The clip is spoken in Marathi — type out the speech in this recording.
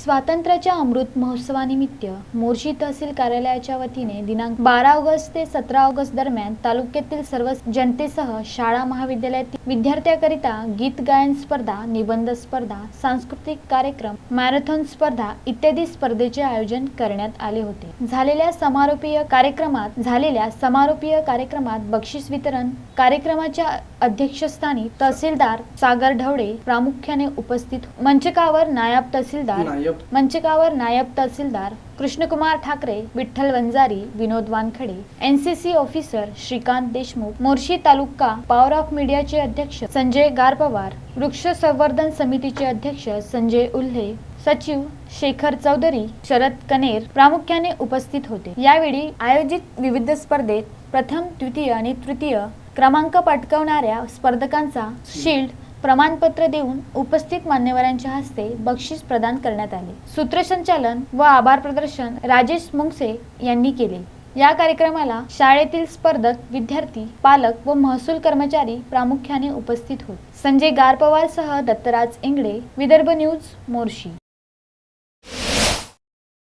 स्वातंत्र्याच्या अमृत महोत्सवानिमित्त मोर्शी तहसील कार्यालयाच्या वतीने दिनांक बारा ऑगस्ट ते सतरा ऑगस्ट दरम्यान तालुक्यातील सर्व जनतेसह शाळा महाविद्यालयातील विद्यार्थ्यांकरिता गीत गायन स्पर्धा निबंध स्पर्धा सांस्कृतिक कार्यक्रम मॅरेथॉन स्पर्धा इत्यादी स्पर्धेचे आयोजन करण्यात आले होते. झालेल्या समारोपीय कार्यक्रमात झालेल्या समारोपीय कार्यक्रमात बक्षीस वितरण कार्यक्रमाच्या अध्यक्षस्थानी तहसीलदार सागर ढवळे प्रामुख्याने उपस्थित मंचकावर नायब तहसीलदार नायब मंचकावर नायब तहसीलदार Krishnakumar Thackeray Vitthal Vanjari Vinod Wankhade NCC officer Shrikant Deshmukh Morshi taluka power of मीडियाचे अध्यक्ष संजय गारपवार वृक्ष संवर्धन समितीचे अध्यक्ष संजय उल्हे सचिव शेखर चौधरी शरद कनेर प्रामुख्याने उपस्थित होते. यावेळी आयोजित विविध स्पर्धेत प्रथम द्वितीय आणि तृतीय क्रमांक पटकावणाऱ्या स्पर्धकांचा शिल्ड प्रमाणपत्र देऊन उपस्थित मान्यवरांच्या हस्ते बक्षीस प्रदान करण्यात आले. सूत्रसंचालन व आभार प्रदर्शन राजेश मुंगसे यांनी केले. या कार्यक्रमाला शाळेतील स्पर्धक विद्यार्थी पालक व महसूल कर्मचारी प्रामुख्याने उपस्थित होते. संजय गारपवारसह दत्तराज इंगडे विदर्भ न्यूज मोर्शी.